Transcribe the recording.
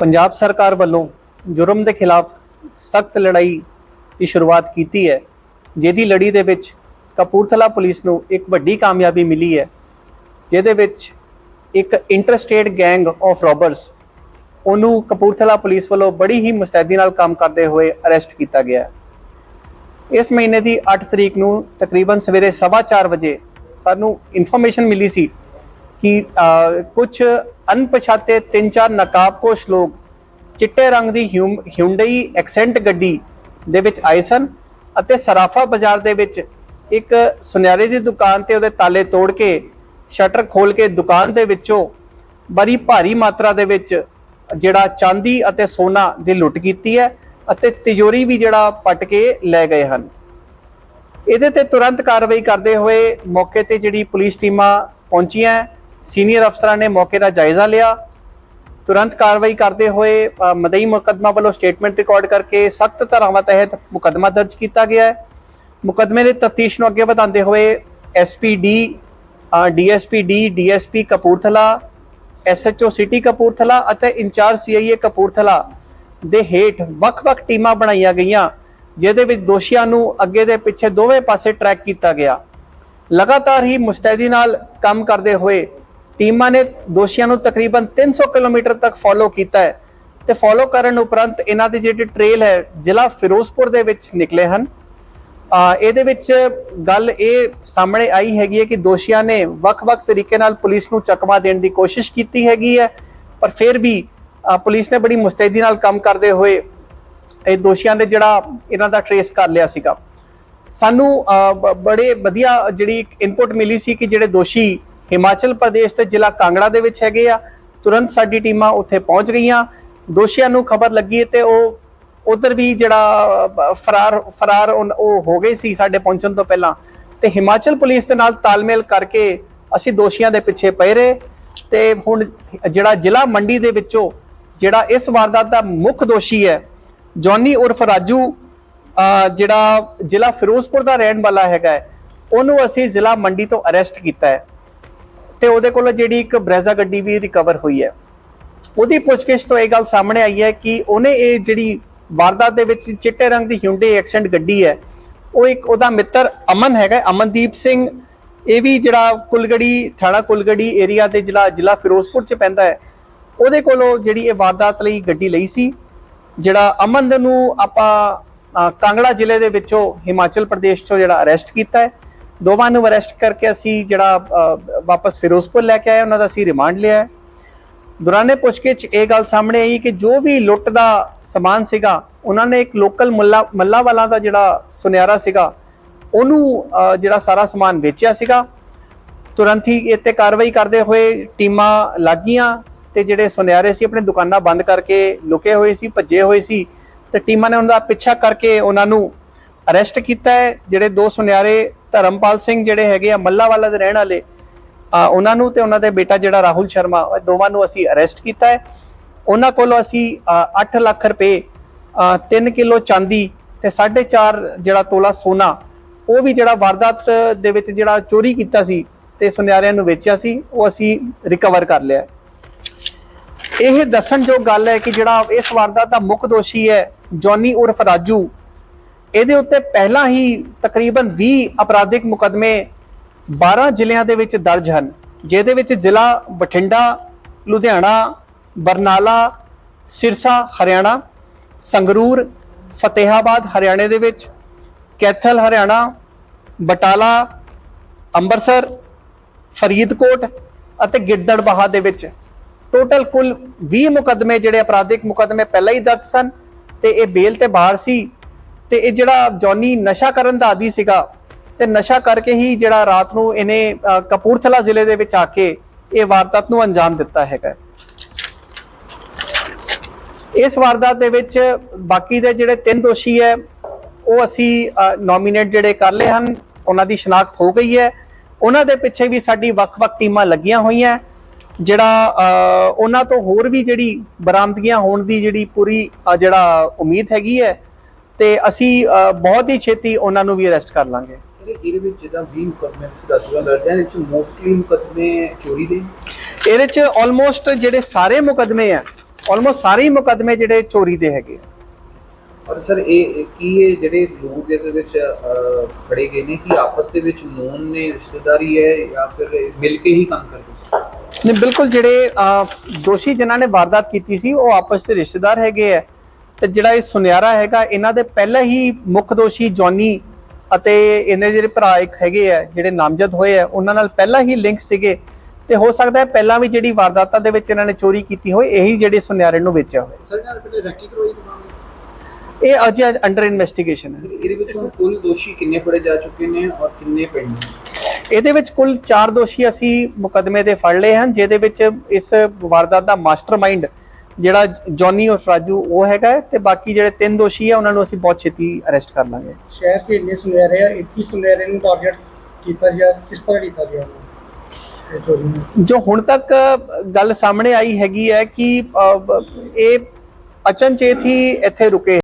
ਪੰਜਾਬ ਸਰਕਾਰ ਵੱਲੋਂ ਜੁਰਮ ਦੇ ਖਿਲਾਫ ਸਖਤ ਲੜਾਈ ਦੀ ਸ਼ੁਰੂਆਤ ਕੀਤੀ ਹੈ, ਜਿਹਦੀ ਲੜੀ ਦੇ ਵਿੱਚ ਕਪੂਰਥਲਾ ਪੁਲਿਸ ਨੂੰ ਇੱਕ ਵੱਡੀ ਕਾਮਯਾਬੀ ਮਿਲੀ ਹੈ, ਜਿਹਦੇ ਵਿੱਚ ਇੱਕ ਇੰਟਰਸਟੇਟ ਗੈਂਗ ਆਫ ਰੋਬਰਸ ਉਹਨੂੰ ਕਪੂਰਥਲਾ ਪੁਲਿਸ ਵੱਲੋਂ ਬੜੀ ਹੀ ਮੁਸਤੈਦੀ ਨਾਲ ਕੰਮ ਕਰਦੇ ਹੋਏ ਅਰੈਸਟ ਕੀਤਾ ਗਿਆ ਇਸ ਮਹੀਨੇ ਦੀ 8 ਤਰੀਕ ਨੂੰ ਤਕਰੀਬਨ ਸਵੇਰੇ 4:30 ਵਜੇ ਸਾਨੂੰ ਇਨਫੋਰਮੇਸ਼ਨ ਮਿਲੀ ਸੀ ਕਿ ਕੁਝ ਅਣਪਛਾਤੇ ਤਿੰਨ ਚਾਰ ਨਕਾਬਪੋਸ਼ ਲੋਕ ਚਿੱਟੇ ਰੰਗ ਦੀ ਹਿਊਂਡਈ ਐਕਸੈਂਟ ਗੱਡੀ ਦੇ ਵਿੱਚ ਆਏ ਸਨ ਅਤੇ ਸਰਾਫਾ ਬਾਜ਼ਾਰ ਦੇ ਵਿੱਚ ਇੱਕ ਸੁਨਿਆਰੇ ਦੀ ਦੁਕਾਨ ਤੇ ਉਹਦੇ ਤਾਲੇ ਤੋੜ ਕੇ ਸ਼ਟਰ ਖੋਲ ਕੇ ਦੁਕਾਨ ਦੇ ਵਿੱਚੋਂ ਬੜੀ ਭਾਰੀ ਮਾਤਰਾ ਦੇ ਵਿੱਚ ਜਿਹੜਾ ਚਾਂਦੀ ਅਤੇ ਸੋਨਾ ਦੀ ਲੁੱਟ ਕੀਤੀ ਹੈ ਅਤੇ ਤਿਜੋਰੀ ਵੀ ਜਿਹੜਾ ਪਟ ਕੇ ਲੈ ਗਏ ਹਨ ਇਹਦੇ ਤੇ ਤੁਰੰਤ ਕਾਰਵਾਈ ਕਰਦੇ ਹੋਏ ਮੌਕੇ ਤੇ ਜਿਹੜੀ ਪੁਲਿਸ ਟੀਮਾਂ ਪਹੁੰਚੀਆਂ ਸੀਨੀਅਰ ਅਫਸਰਾਂ ਨੇ ਮੌਕੇ ਦਾ ਜਾਇਜ਼ਾ ਲਿਆ। ਤੁਰੰਤ ਕਾਰਵਾਈ ਕਰਦੇ ਹੋਏ ਮਦਈ ਮੁਕੱਦਮਾ ਵੱਲੋਂ ਸਟੇਟਮੈਂਟ ਰਿਕਾਰਡ ਕਰਕੇ ਸਖਤ ਧਾਰਾਵਾਂ ਤਹਿਤ ਮੁਕੱਦਮਾ ਦਰਜ ਕੀਤਾ ਗਿਆ ਹੈ। ਮੁਕੱਦਮੇ ਦੀ ਤਫਤੀਸ਼ ਨੂੰ ਅੱਗੇ ਵਧਾਉਂਦੇ ਹੋਏ SPD DSPD DSP Kapurthala SHO city Kapurthala ਅਤੇ ਇੰਚਾਰਜ ਸੀਆਈਏ ਕਪੂਰਥਲਾ ਦੇ ਹੇਠ ਵੱਖ-ਵੱਖ ਟੀਮਾਂ ਬਣਾਈਆਂ ਗਈਆਂ, ਜਿਹਦੇ ਵਿੱਚ ਦੋਸ਼ੀਆਂ ਨੂੰ ਅੱਗੇ ਦੇ ਪਿੱਛੇ ਦੋਵੇਂ ਪਾਸੇ ਟਰੈਕ ਕੀਤਾ ਗਿਆ। ਲਗਾਤਾਰ ਹੀ ਮੁਸਤੈਦੀ ਨਾਲ ਕੰਮ ਕਰਦੇ ਹੋਏ ਟੀਮਾਂ ਨੇ ਦੋਸ਼ੀਆਂ ਨੂੰ ਤਕਰੀਬਨ 300 ਕਿਲੋਮੀਟਰ ਤੱਕ ਫੋਲੋ ਕੀਤਾ ਹੈ ਤੇ ਫੋਲੋ ਕਰਨ ਉਪਰੰਤ ਇਹਨਾਂ ਦੀ ਜਿਹੜੀ ਟ੍ਰੇਲ ਹੈ, ਜ਼ਿਲ੍ਹਾ ਫਿਰੋਜ਼ਪੁਰ ਦੇ ਵਿੱਚ ਨਿਕਲੇ ਹਨ। ਇਹਦੇ ਵਿੱਚ ਗੱਲ ਇਹ ਸਾਹਮਣੇ ਆਈ ਹੈਗੀ ਹੈ ਕਿ ਦੋਸ਼ੀਆਂ ਨੇ ਵੱਖ-ਵੱਖ ਤਰੀਕੇ ਨਾਲ ਪੁਲਿਸ ਨੂੰ ਚਕਮਾ ਦੇਣ ਦੀ ਕੋਸ਼ਿਸ਼ ਕੀਤੀ ਹੈਗੀ ਹੈ, ਪਰ ਫਿਰ ਵੀ ਪੁਲਿਸ ਨੇ ਬੜੀ ਮੁਸਤੈਦੀ ਨਾਲ ਕੰਮ ਕਰਦੇ ਹੋਏ ਇਹ ਦੋਸ਼ੀਆਂ ਦੇ ਜਿਹੜਾ ਇਹਨਾਂ ਦਾ ਟਰੇਸ ਕਰ ਲਿਆ ਸੀਗਾ। ਸਾਨੂੰ ਬੜੇ ਵਧੀਆ ਜਿਹੜੀ ਇਨਪੁਟ ਮਿਲੀ ਸੀ ਕਿ ਜਿਹੜੇ ਦੋਸ਼ੀ ਹਿਮਾਚਲ ਪ੍ਰਦੇਸ਼ ਦੇ ਜ਼ਿਲ੍ਹਾ ਕਾਂਗੜਾ ਦੇ ਵਿੱਚ ਹੈਗੇ ਆ। ਤੁਰੰਤ ਸਾਡੀ ਟੀਮਾਂ ਉੱਥੇ ਪਹੁੰਚ ਗਈਆਂ। ਦੋਸ਼ੀਆਂ ਨੂੰ ਖਬਰ ਲੱਗੀ ਤੇ ਉਹ ਉਧਰ ਵੀ ਜਿਹੜਾ ਫਰਾਰ ਫਰਾਰ ਉਨ- ਉਹ ਹੋ ਗਏ ਸੀ ਸਾਡੇ ਪਹੁੰਚਣ ਤੋਂ ਪਹਿਲਾਂ। ਤੇ ਹਿਮਾਚਲ ਪੁਲਿਸ ਦੇ ਨਾਲ ਤਾਲਮੇਲ ਕਰਕੇ ਅਸੀਂ ਦੋਸ਼ੀਆਂ ਦੇ ਪਿੱਛੇ ਪਏ ਰਹੇ। ਤੇ ਹੁਣ ਜਿਹੜਾ ਜ਼ਿਲ੍ਹਾ ਮੰਡੀ ਦੇ ਵਿੱਚੋਂ ਜਿਹੜਾ ਇਸ ਵਾਰਦਾਤ ਦਾ ਮੁੱਖ ਦੋਸ਼ੀ ਹੈ ਜੌਨੀ ਉਰਫ ਰਾਜੂ ਜਿਹੜਾ ਜ਼ਿਲ੍ਹਾ ਫਿਰੋਜ਼ਪੁਰ ਦਾ ਰਹਿਣ ਵਾਲਾ ਹੈਗਾ ਹੈ, ਉਹਨੂੰ ਅਸੀਂ ਜ਼ਿਲ੍ਹਾ ਮੰਡੀ ਤੋਂ ਅਰੈਸਟ ਕੀਤਾ ਹੈ। ਤੇ ਉਹਦੇ ਕੋਲ ਜਿਹੜੀ ਇੱਕ ਬ੍ਰੈਜ਼ਾ ਗੱਡੀ ਵੀ ਰਿਕਵਰ ਹੋਈ ਹੈ। ਉਹਦੀ ਪੁੱਛਗਿੱਛ ਤੋਂ ਇਹ ਗੱਲ ਸਾਹਮਣੇ ਆਈ ਹੈ ਕਿ ਉਹਨੇ ਇਹ ਜਿਹੜੀ ਵਾਰਦਾਤ ਦੇ ਵਿੱਚ ਚਿੱਟੇ ਰੰਗ ਦੀ ਹਿਊਂਡੇ ਐਕਸੈਂਟ ਗੱਡੀ ਹੈ, ਉਹ ਇੱਕ ਉਹਦਾ ਮਿੱਤਰ ਅਮਨ ਹੈਗਾ ਅਮਨਦੀਪ ਸਿੰਘ। ਇਹ ਵੀ ਜਿਹੜਾ ਕੁਲਗੜੀ, ਥਾਣਾ ਕੁਲਗੜੀ ਏਰੀਆ ਦੇ ਜ਼ਿਲ੍ਹਾ ਜ਼ਿਲ੍ਹਾ ਫਿਰੋਜ਼ਪੁਰ ਚ ਪੈਂਦਾ ਹੈ। ਉਹਦੇ ਕੋਲੋਂ ਜਿਹੜੀ ਇਹ ਵਾਰਦਾਤ ਲਈ ਗੱਡੀ ਲਈ ਸੀ। ਜਿਹੜਾ ਅਮਨ ਨੂੰ ਆਪਾਂ ਕਾਂਗੜਾ ਜ਼ਿਲ੍ਹੇ ਦੇ ਵਿੱਚੋਂ ਹਿਮਾਚਲ ਪ੍ਰਦੇਸ਼ ਤੋਂ ਜਿਹੜਾ ਅਰੈਸਟ ਕੀਤਾ ਹੈ। ਦੋਵਾਂ ਨੂੰ ਅਰੈਸਟ ਕਰਕੇ ਅਸੀਂ ਜਿਹੜਾ ਵਾਪਸ ਫਿਰੋਜ਼ਪੁਰ ਲੈ ਕੇ ਆਏ, ਉਹਨਾਂ ਦਾ ਅਸੀਂ ਰਿਮਾਂਡ ਲਿਆ ਦੌਰਾਨੇ ਪੁੱਛਗਿੱਛ ਇਹ ਗੱਲ ਸਾਹਮਣੇ ਆਈ ਕਿ ਜੋ ਵੀ ਲੁੱਟ ਦਾ ਸਮਾਨ ਸੀਗਾ, ਉਹਨਾਂ ਨੇ ਇੱਕ ਲੋਕਲ ਮੁੱਲਾ, ਮੱਲਾ ਵਾਲਾ ਦਾ ਜਿਹੜਾ ਸੁਨਿਆਰਾ ਸੀਗਾ, ਉਹਨੂੰ ਜਿਹੜਾ ਸਾਰਾ ਸਮਾਨ ਵੇਚਿਆ ਸੀਗਾ। ਤੁਰੰਤ ਹੀ ਇਹ ਤੇ ਕਾਰਵਾਈ ਕਰਦੇ ਹੋਏ ਟੀਮਾਂ ਲੱਗੀਆਂ ਤੇ ਜਿਹੜੇ ਸੁਨਿਆਰੇ ਸੀ, ਆਪਣੇ ਦੁਕਾਨਾਂ ਬੰਦ ਕਰਕੇ ਲੁਕੇ ਹੋਏ ਸੀ, ਭੱਜੇ ਹੋਏ ਸੀ ਤੇ ਟੀਮਾਂ ਨੇ ਉਹਨਾਂ ਦਾ ਪਿੱਛਾ ਕਰਕੇ ਉਹਨਾਂ ਨੂੰ ਅਰੈਸਟ ਕੀਤਾ ਹੈ, ਜਿਹੜੇ ਦੋ ਸੁਨਿਆਰੇ ਧਰਮਪਾਲ ਸਿੰਘ ਜਿਹੜੇ ਹੈਗੇ ਆ, ਮੱਲਾਵਾਲਾ ਦੇ ਰਹਿਣ ਵਾਲੇ ਉਹਨਾਂ ਨੂੰ ਤੇ ਉਹਨਾਂ ਦੇ ਬੇਟਾ ਜਿਹੜਾ ਰਾਹੁਲ ਸ਼ਰਮਾ ਦੋਵਾਂ ਨੂੰ ਅਸੀਂ ਅਰੈਸਟ ਕੀਤਾ ਹੈ। ਉਹਨਾਂ ਕੋਲੋਂ ਅਸੀਂ 8 ਲੱਖ ਰੁਪਏ 3 ਕਿਲੋ ਚਾਂਦੀ ਤੇ 4.5 ਜਿਹੜਾ ਤੋਲਾ ਸੋਨਾ, ਉਹ ਵੀ ਜਿਹੜਾ ਵਾਰਦਾਤ ਦੇ ਵਿੱਚ ਜਿਹੜਾ ਚੋਰੀ ਕੀਤਾ ਸੀ ਤੇ ਸੁਨਿਆਰਿਆਂ ਨੂੰ ਵੇਚਿਆ ਸੀ, ਉਹ ਅਸੀਂ ਰਿਕਵਰ ਕਰ ਲਿਆ ਇਹ ਦੱਸਣ ਜੋ ਗੱਲ ਹੈ ਕਿ ਜਿਹੜਾ ਇਸ ਵਾਰਦਾਤ ਦਾ ਮੁੱਖ ਦੋਸ਼ੀ ਹੈ, ਜੌਨੀ ਉਰਫ ਰਾਜੂ ਇਹਦੇ ਉੱਤੇ ਪਹਿਲਾਂ ਹੀ ਤਕਰੀਬਨ 20 ਅਪਰਾਧਿਕ ਮੁਕਦਮੇ 12 ਜ਼ਿਲ੍ਹਿਆਂ ਦੇ ਵਿੱਚ ਦਰਜ ਹਨ, ਜਿਹਦੇ ਵਿੱਚ ਜ਼ਿਲ੍ਹਾ ਬਠਿੰਡਾ, ਲੁਧਿਆਣਾ, ਬਰਨਾਲਾ, ਸਿਰਸਾ, ਹਰਿਆਣਾ, ਸੰਗਰੂਰ, ਫਤਿਹਾਬਾਦ, ਹਰਿਆਣੇ ਦੇ ਵਿੱਚ, ਕੈਥਲ, ਹਰਿਆਣਾ, ਬਟਾਲਾ, ਅੰਮ੍ਰਿਤਸਰ, ਫਰੀਦਕੋਟ ਅਤੇ ਗਿੱਦੜਬਾਹਾ ਦੇ ਵਿੱਚ। ਟੋਟਲ ਕੁੱਲ 20 ਮੁਕਦਮੇ ਜਿਹੜੇ ਅਪਰਾਧਿਕ ਮੁਕਦਮੇ ਪਹਿਲਾਂ ਹੀ ਦਰਜ ਸਨ ਤੇ ਇਹ ਬੇਲ ਤੇ ਬਾਹਰ ਸੀ। ਤੇ ਇਹ ਜਿਹੜਾ ਜੌਨੀ ਨਸ਼ਾ ਕਰਨ ਦਾ ਆਦੀ ਸੀਗਾ, ਤੇ ਨਸ਼ਾ ਕਰਕੇ ਹੀ ਜਿਹੜਾ ਰਾਤ ਨੂੰ ਇਹਨੇ ਕਪੂਰਥਲਾ ਜ਼ਿਲ੍ਹੇ ਦੇ ਵਿੱਚ ਆ ਕੇ ਇਹ ਵਾਰਦਾਤ ਨੂੰ ਅੰਜਾਮ ਦਿੱਤਾ ਹੈਗਾ। ਇਸ ਵਾਰਦਾਤ ਦੇ ਵਿੱਚ ਬਾਕੀ ਦੇ ਜਿਹੜੇ ਤਿੰਨ ਦੋਸ਼ੀ ਹੈ, ਉਹ ਅਸੀਂ ਨੋਮੀਨੇਟ ਜਿਹੜੇ ਕਰ ਲਏ ਹਨ, ਉਹਨਾਂ ਦੀ ਸ਼ਨਾਖਤ ਹੋ ਗਈ ਹੈ। ਉਹਨਾਂ ਦੇ ਪਿੱਛੇ ਵੀ ਸਾਡੀ ਵੱਖ-ਵੱਖ ਟੀਮਾਂ ਲੱਗੀਆਂ ਹੋਈਆਂ, ਜਿਹੜਾ ਉਹਨਾਂ ਤੋਂ ਹੋਰ ਵੀ ਜਿਹੜੀ ਬਰਾਮਦਗੀਆਂ ਹੋਣ ਦੀ ਜਿਹੜੀ ਪੂਰੀ ਜਿਹੜਾ ਉਮੀਦ ਹੈਗੀ ਹੈ ਤੇ ਅਸੀਂ ਬਹੁਤ ਹੀ ਛੇਤੀ ਉਹਨਾਂ ਨੂੰ ਵੀ ਅਰੈਸਟ ਕਰ ਲਾਂਗੇ। ਸਰ ਇਹਦੇ ਵਿੱਚ ਜਿੱਦਾਂ 20 ਮੁਕੱਦਮੇ ਤੁਸੀਂ ਦੱਸ ਰਹੇ ਹੋ ਦਰਜ ਹੈ ਇਹ ਚ ਮੋਸਟਲੀ ਮੁਕੱਦਮੇ ਚੋਰੀ ਦੇ? ਇਹਦੇ ਚ ਆਲਮੋਸਟ ਜਿਹੜੇ ਸਾਰੇ ਮੁਕਦਮੇ ਆ ਆਲਮੋਸਟ ਸਾਰੇ ਹੀ ਮੁਕਦਮੇ ਜਿਹੜੇ ਚੋਰੀ ਦੇ ਹੈਗੇ। ਔਰ ਸਰ ਇਹ ਕੀ ਇਹ ਜਿਹੜੇ ਲੋਕ ਇਸ ਵਿੱਚ ਫੜੇ ਗਏ ਨੇ ਕਿ ਆਪਸ ਦੇ ਵਿੱਚ ਲੋਨ ਨੇ ਰਿਸ਼ਤੇਦਾਰੀ ਹੈ ਜਾਂ ਫਿਰ ਮਿਲ ਕੇ ਹੀ ਕੰਮ ਕਰਦੇ ਨਹੀਂ ਬਿਲਕੁਲ ਜਿਹੜੇ ਦੋਸ਼ੀ ਜਿਨ੍ਹਾਂ ਨੇ ਵਾਰਦਾਤ ਕੀਤੀ ਸੀ ਉਹ ਆਪਸ ਦੇ ਰਿਸ਼ਤੇਦਾਰ ਹੈਗੇ ਆ। ਤੇ ਜਿਹੜਾ ਇਹ ਸੁਨਿਆਰਾ ਹੈਗਾ ਇਹਨਾਂ ਦੇ ਪਹਿਲਾਂ ਹੀ ਮੁੱਖ ਦੋਸ਼ੀ ਜੌਨੀ ਅਤੇ ਇਹਨੇ ਜਿਹੜੇ ਭਰਾ ਇੱਕ ਹੈਗੇ ਆ ਜਿਹੜੇ ਨਾਮਜ਼ਦ ਹੋਏ ਆ ਉਹਨਾਂ ਨਾਲ ਪਹਿਲਾਂ ਹੀ ਲਿੰਕ ਸੀਗੇ। ਤੇ ਹੋ ਸਕਦਾ ਹੈ ਪਹਿਲਾਂ ਵੀ ਜਿਹੜੀ ਵਾਰਦਾਤਾਂ ਦੇ ਵਿੱਚ ਇਹਨਾਂ ਨੇ ਚੋਰੀ ਕੀਤੀ ਹੋਏ ਇਹੀ ਜਿਹੜੇ ਸੁਨਿਆਰੇ ਨੂੰ ਵੇਚਿਆ ਹੋਵੇ। ਸਰ ਨਾਲ ਪਹਿਲੇ ਰੱਖੀ ਕਰਵਾਈ ਦੁਕਾਨ ਇਹ ਅਜੇ ਅੰਡਰ ਇਨਵੈਸਟੀਗੇਸ਼ਨ ਹੈ। ਇਹਦੇ ਵਿੱਚ ਕੁੱਲ ਦੋਸ਼ੀ ਕਿੰਨੇ ਫੜੇ ਜਾ ਚੁੱਕੇ ਨੇ ਔਰ ਕਿੰਨੇ ਪਿੰਡ ਨੇ? ਇਹਦੇ ਵਿੱਚ ਕੁੱਲ 4 ਦੋਸ਼ੀ ਅਸੀਂ ਮੁਕਦਮੇ ਦੇ ਫੜ ਲਏ ਹਨ ਜਿਹਦੇ ਵਿੱਚ ਇਸ ਵਾਰਦਾਤ ਦਾ ਮਾਸਟਰਮਾਈਂਡ ਜਿਹੜਾ ਜੌਨੀ ਔਰ ਰਾਜੂ ਉਹ ਹੈਗਾ ਤੇ ਬਾਕੀ ਜਿਹੜੇ ਤਿੰਨ ਦੋਸ਼ੀ ਆ ਉਹਨਾਂ ਨੂੰ ਅਸੀਂ ਬਹੁਤ ਛੇਤੀ ਅਰੈਸਟ ਕਰ ਲਾਂਗੇ। ਸ਼ਹਿਰ ਦੇ ਇੰਨੇ ਸੁਨਹਿਰੇ ਆ 21 ਸੁਨਹਿਰੇ ਨੂੰ ਟਾਰਗੇਟ ਕੀਤਾ ਗਿਆ ਕਿਸ ਤਰ੍ਹਾਂ ਕੀਤਾ ਗਿਆ? ਜੋ ਹੁਣ ਤੱਕ ਗੱਲ ਸਾਹਮਣੇ ਆਈ ਹੈਗੀ ਹੈ ਕਿ ਇਹ ਅਚਨਚੇਤ ਹੀ ਇੱਥੇ ਰੁਕੇ